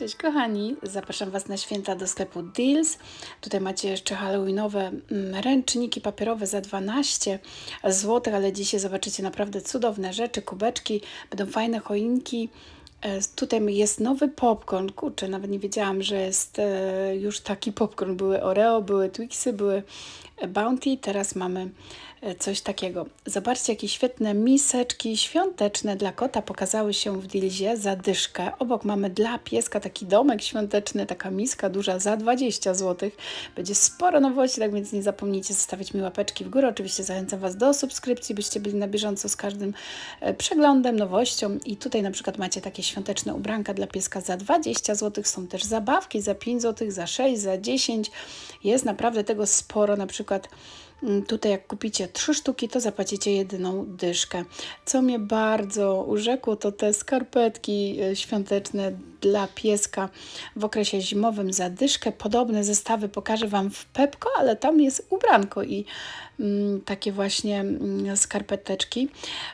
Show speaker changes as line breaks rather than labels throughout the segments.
Cześć kochani, zapraszam Was na święta do sklepu Deals. Tutaj macie jeszcze halloweenowe mm, ręczniki papierowe za 12 zł, ale dzisiaj zobaczycie naprawdę cudowne rzeczy, kubeczki, będą fajne choinki. E, Tutaj jest nowy popcorn, kurczę, nawet nie wiedziałam, że jest e, już taki popcorn. Były Oreo, były Twixy, były Bounty, teraz mamy coś takiego. Zobaczcie, jakie świetne miseczki świąteczne dla kota pokazały się w Dilzie za dyszkę. Obok mamy dla pieska taki domek świąteczny, taka miska duża za 20 zł. Będzie sporo nowości, tak więc nie zapomnijcie zostawić mi łapeczki w górę. Oczywiście zachęcam Was do subskrypcji, byście byli na bieżąco z każdym e, przeglądem, nowością. I tutaj na przykład macie takie świąteczne ubranka dla pieska za 20 zł. Są też zabawki za 5 zł, za 6, za 10. Jest naprawdę tego sporo. Na przykład tutaj jak kupicie trzy sztuki, to zapłacicie jedyną dyszkę. Co mnie bardzo urzekło, to te skarpetki e, świąteczne dla pieska w okresie zimowym za dyszkę. Podobne zestawy pokażę Wam w Pepko, ale tam jest ubranko i mm, takie właśnie mm, skarpeteczki.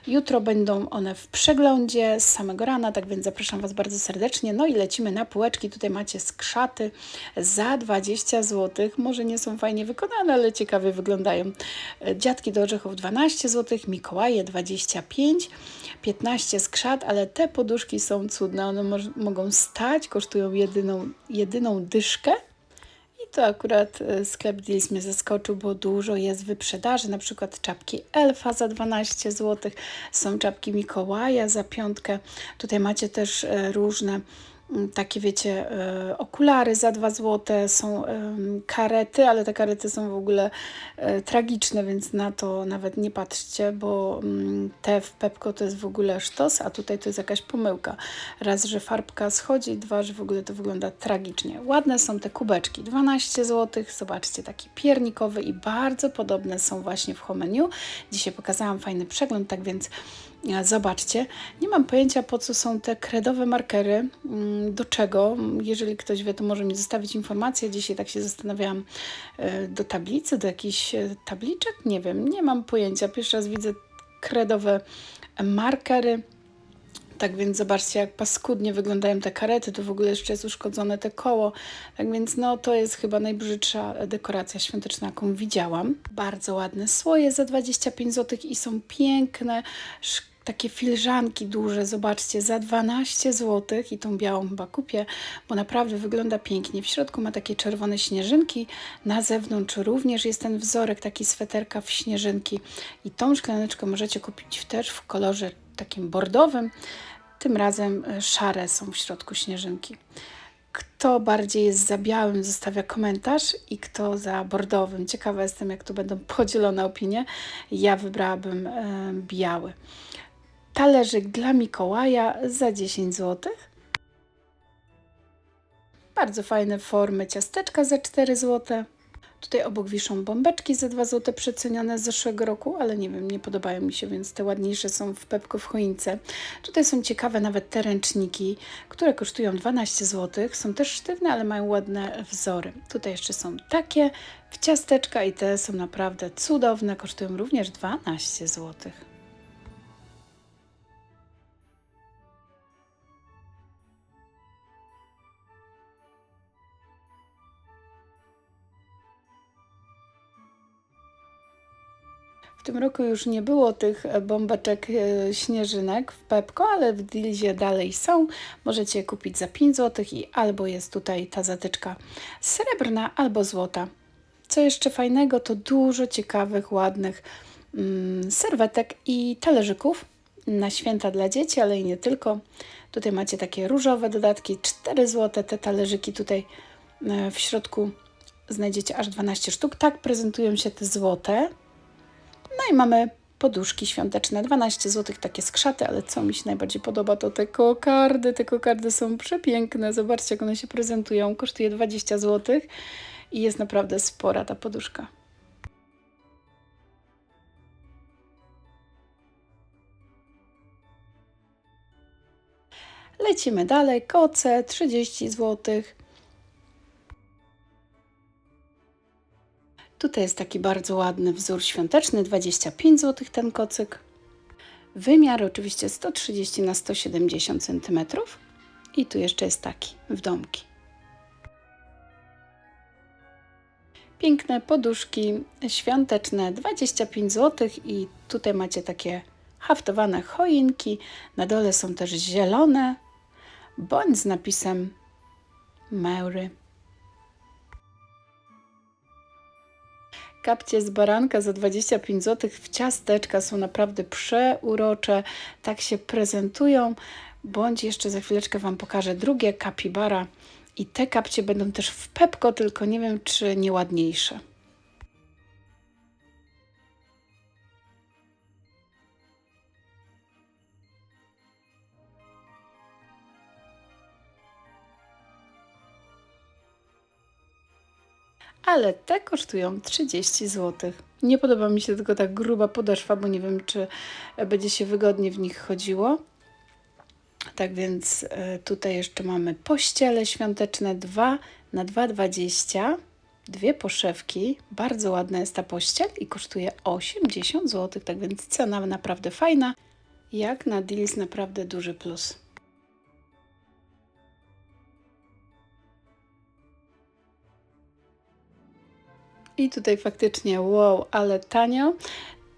Jutro będą one w przeglądzie z samego rana, tak więc zapraszam Was bardzo serdecznie. No i lecimy na półeczki. Tutaj macie skrzaty za 20 zł. Może nie są fajnie wykonane, ale ciekawie wyglądają. E, Dziadki do orzechów 12 zł, Mikołaje 25, 15 skrzat, ale te poduszki są cudne. One moż- mogą stać, kosztują jedyną, jedyną dyszkę. I to akurat e, sklep Deals mnie zaskoczył, bo dużo jest wyprzedaży, na przykład czapki Elfa za 12 zł, są czapki Mikołaja za piątkę. Tutaj macie też e, różne takie wiecie, e, okulary za 2 zł, są karety, ale te karety są w ogóle e, tragiczne, więc na to nawet nie patrzcie, bo mm, te w Pepko to jest w ogóle sztos, a tutaj to jest jakaś pomyłka. Raz, że farbka schodzi, dwa, że w ogóle to wygląda tragicznie. Ładne są te kubeczki, 12 zł, zobaczcie, taki piernikowy i bardzo podobne są właśnie w Homeniu. Dzisiaj pokazałam fajny przegląd, tak więc Zobaczcie, nie mam pojęcia po co są te kredowe markery, mm, do czego. Jeżeli ktoś wie, to może mi zostawić informację. Dzisiaj tak się zastanawiałam e, do tablicy, do jakichś e, tabliczek, nie wiem, nie mam pojęcia. Pierwszy raz widzę kredowe markery. Tak więc zobaczcie, jak paskudnie wyglądają te karety, to w ogóle jeszcze jest uszkodzone te koło. Tak więc no, to jest chyba najbrzydsza dekoracja świąteczna, jaką widziałam. Bardzo ładne słoje za 25 zł i są piękne, takie filiżanki duże, zobaczcie, za 12 zł i tą białą chyba kupię, bo naprawdę wygląda pięknie. W środku ma takie czerwone śnieżynki, na zewnątrz również jest ten wzorek, taki sweterka w śnieżynki i tą szklaneczkę możecie kupić też w kolorze takim bordowym. Tym razem e, szare są w środku śnieżynki. Kto bardziej jest za białym, zostawia komentarz i kto za bordowym. Ciekawa jestem, jak tu będą podzielone opinie. Ja wybrałabym e, biały. Talerzyk dla Mikołaja za 10 zł. Bardzo fajne formy ciasteczka za 4 zł. Tutaj obok wiszą bombeczki za 2 zł przecenione z zeszłego roku, ale nie wiem, nie podobają mi się, więc te ładniejsze są w Pepko w choince. Tutaj są ciekawe nawet te ręczniki, które kosztują 12 zł. Są też sztywne, ale mają ładne wzory. Tutaj jeszcze są takie w ciasteczka i te są naprawdę cudowne, kosztują również 12 zł. W tym roku już nie było tych e, bombeczek e, śnieżynek w Pepko, ale w Dilzie dalej są. Możecie kupić za 5 zł i albo jest tutaj ta zatyczka srebrna, albo złota. Co jeszcze fajnego, to dużo ciekawych, ładnych mm, serwetek i talerzyków na święta dla dzieci, ale i nie tylko. Tutaj macie takie różowe dodatki, 4 zł. Te talerzyki tutaj e, w środku znajdziecie aż 12 sztuk. Tak prezentują się te złote. No i mamy poduszki świąteczne, 12 zł, takie skrzaty, ale co mi się najbardziej podoba, to te kokardy. Te kokardy są przepiękne. Zobaczcie, jak one się prezentują. Kosztuje 20 zł i jest naprawdę spora ta poduszka. Lecimy dalej. Koce 30 zł. Tutaj jest taki bardzo ładny wzór świąteczny, 25 zł ten kocyk. Wymiar oczywiście 130 na 170 cm. I tu jeszcze jest taki, w domki. Piękne poduszki świąteczne 25 zł i tutaj macie takie haftowane choinki. Na dole są też zielone bądź z napisem Mary. Kapcie z baranka za 25 zł w ciasteczka są naprawdę przeurocze. Tak się prezentują. Bądź jeszcze za chwileczkę Wam pokażę drugie kapibara. I te kapcie będą też w Pepko, tylko nie wiem, czy nie ale te kosztują 30 zł. Nie podoba mi się tylko ta gruba podeszwa, bo nie wiem, czy będzie się wygodnie w nich chodziło. Tak więc e, tutaj jeszcze mamy pościele świąteczne 2 na 2,20. Dwie poszewki. Bardzo ładna jest ta pościel i kosztuje 80 zł. Tak więc cena naprawdę fajna. Jak na deals naprawdę duży plus. I tutaj faktycznie wow, ale tanio.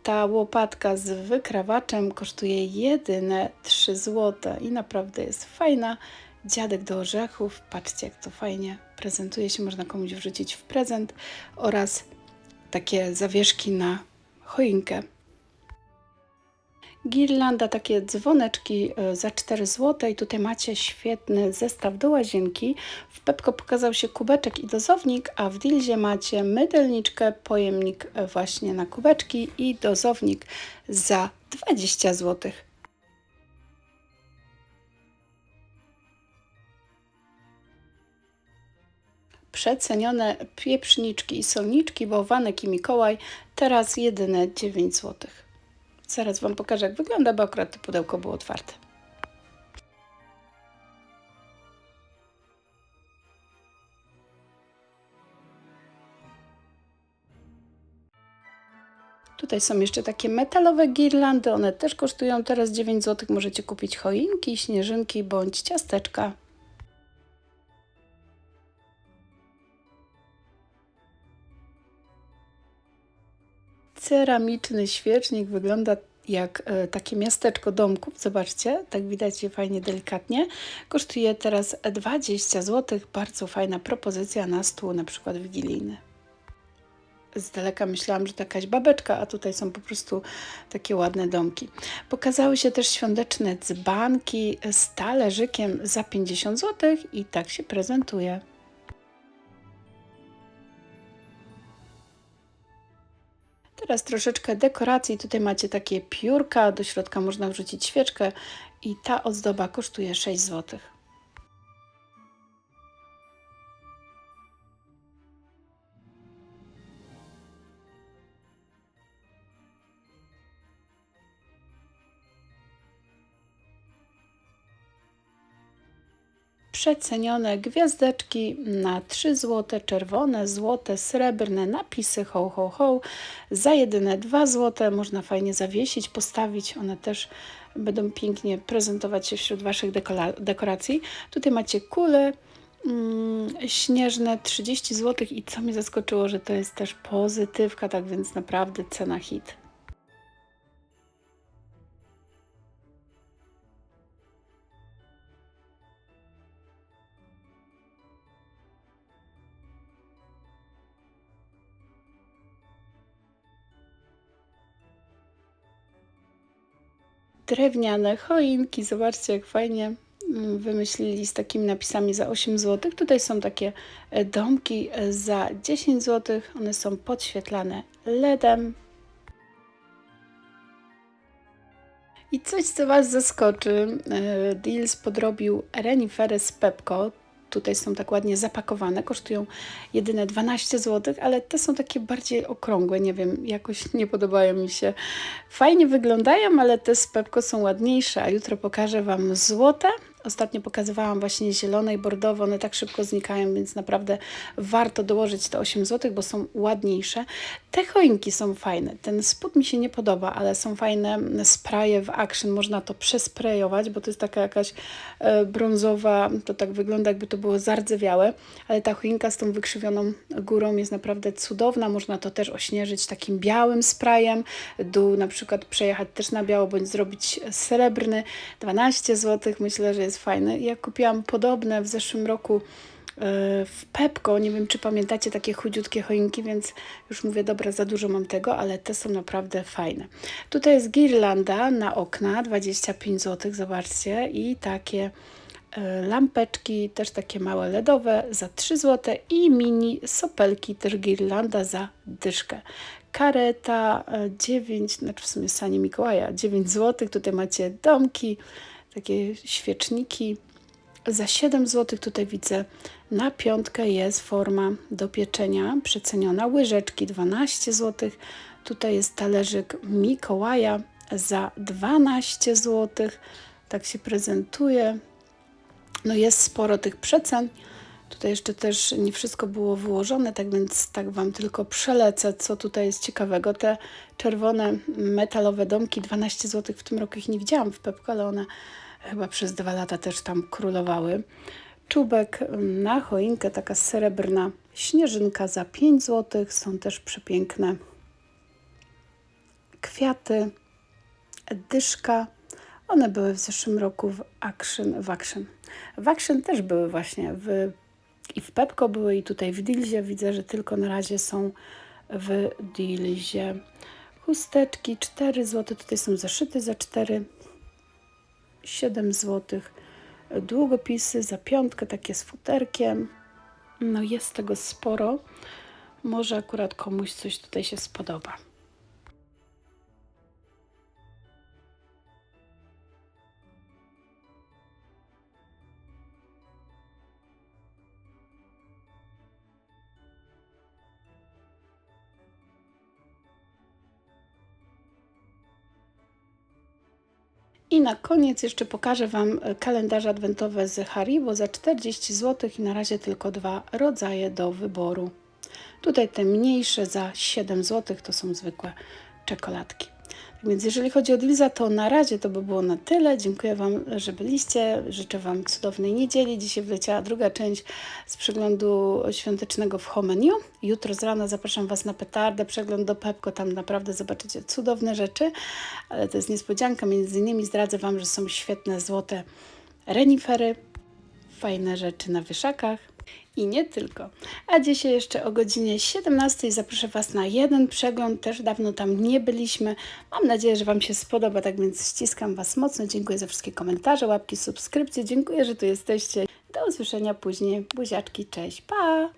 Ta łopatka z wykrawaczem kosztuje jedyne 3 zł i naprawdę jest fajna. Dziadek do orzechów, patrzcie jak to fajnie prezentuje się, można komuś wrzucić w prezent oraz takie zawieszki na choinkę. Girlanda, takie dzwoneczki e, za 4 zł i tutaj macie świetny zestaw do łazienki. W Pepko pokazał się kubeczek i dozownik, a w Dilzie macie mydelniczkę, pojemnik e, właśnie na kubeczki i dozownik za 20 zł. Przecenione pieprzniczki i solniczki, bałwanek i Mikołaj, teraz jedyne 9 złotych. Zaraz Wam pokażę, jak wygląda, bo akurat to pudełko było otwarte. Tutaj są jeszcze takie metalowe girlandy, one też kosztują teraz 9 zł. Możecie kupić choinki, śnieżynki bądź ciasteczka. Ceramiczny świecznik wygląda jak e, takie miasteczko domków. Zobaczcie, tak widać je fajnie, delikatnie. Kosztuje teraz 20 zł. Bardzo fajna propozycja na stół, na przykład wigilijny. Z daleka myślałam, że to jakaś babeczka, a tutaj są po prostu takie ładne domki. Pokazały się też świąteczne dzbanki z talerzykiem za 50 zł i tak się prezentuje. Teraz troszeczkę dekoracji. Tutaj macie takie piórka, do środka można wrzucić świeczkę i ta ozdoba kosztuje 6 zł. Przecenione gwiazdeczki na 3 zł, czerwone, złote, srebrne, napisy ho, ho, ho. Za jedyne 2 zł można fajnie zawiesić, postawić. One też będą pięknie prezentować się wśród Waszych dekoracji. Tutaj macie kule mm, śnieżne 30 zł i co mnie zaskoczyło, że to jest też pozytywka, tak więc naprawdę cena hit. Drewniane choinki. Zobaczcie, jak fajnie mm, wymyślili z takimi napisami za 8 zł. Tutaj są takie e, domki e, za 10 zł. One są podświetlane LEDem. I coś, co Was zaskoczy, e, Deals podrobił renifery z Pepco. Tutaj są tak ładnie zapakowane, kosztują jedyne 12 zł, ale te są takie bardziej okrągłe, nie wiem, jakoś nie podobają mi się. Fajnie wyglądają, ale te z Pepko są ładniejsze, a jutro pokażę Wam złote Ostatnio pokazywałam właśnie zielone i bordowe, one tak szybko znikają, więc naprawdę warto dołożyć te 8 zł, bo są ładniejsze. Te choinki są fajne. Ten spód mi się nie podoba, ale są fajne spraye w Action. Można to przesprejować, bo to jest taka jakaś e, brązowa, to tak wygląda jakby to było zardzewiałe, ale ta choinka z tą wykrzywioną górą jest naprawdę cudowna. Można to też ośnieżyć takim białym sprayem. Dół na przykład przejechać też na biało, bądź zrobić srebrny. 12 zł, myślę, że jest fajny. Ja kupiłam podobne w zeszłym roku e, w Pepko. Nie wiem, czy pamiętacie takie chudziutkie choinki, więc już mówię, dobra, za dużo mam tego, ale te są naprawdę fajne. Tutaj jest girlanda na okna, 25 zł, zobaczcie, i takie e, lampeczki, też takie małe LEDowe za 3 zł i mini sopelki, też girlanda za dyszkę. Kareta e, 9, znaczy w sumie Sanie Mikołaja 9 zł. Tutaj macie domki, takie świeczniki. Za 7 zł tutaj widzę na piątkę jest forma do pieczenia przeceniona. Łyżeczki 12 zł. Tutaj jest talerzyk Mikołaja za 12 zł. Tak się prezentuje. No jest sporo tych przecen. Tutaj jeszcze też nie wszystko było wyłożone, tak więc tak Wam tylko przelecę, co tutaj jest ciekawego. Te czerwone metalowe domki, 12 zł, w tym roku ich nie widziałam w Pepko, ale one chyba przez dwa lata też tam królowały. Czubek na choinkę, taka srebrna śnieżynka za 5 zł. Są też przepiękne kwiaty, dyszka. One były w zeszłym roku w Action. W Action, w Action też były właśnie w, i w Pepko były i tutaj w Dilzie. Widzę, że tylko na razie są w Dilzie. Chusteczki 4 zł. Tutaj są zaszyte za 4 7 zł. Długopisy za piątkę, takie z futerkiem. No jest tego sporo. Może akurat komuś coś tutaj się spodoba. I na koniec jeszcze pokażę Wam kalendarze adwentowe z Haribo za 40 zł i na razie tylko dwa rodzaje do wyboru. Tutaj te mniejsze za 7 zł to są zwykłe czekoladki. Więc jeżeli chodzi o Dilza, to na razie to by było na tyle. Dziękuję Wam, że byliście. Życzę Wam cudownej niedzieli. Dzisiaj wleciała druga część z przeglądu świątecznego w Homeniu. Jutro z rana zapraszam Was na petardę, przegląd do Pepko. Tam naprawdę zobaczycie cudowne rzeczy, ale to jest niespodzianka. Między innymi zdradzę Wam, że są świetne złote renifery, fajne rzeczy na wieszakach. I nie tylko. A dzisiaj jeszcze o godzinie 17 zaproszę Was na jeden przegląd. Też dawno tam nie byliśmy. Mam nadzieję, że Wam się spodoba, tak więc ściskam Was mocno. Dziękuję za wszystkie komentarze, łapki, subskrypcje. Dziękuję, że tu jesteście. Do usłyszenia później. Buziaczki, cześć, pa!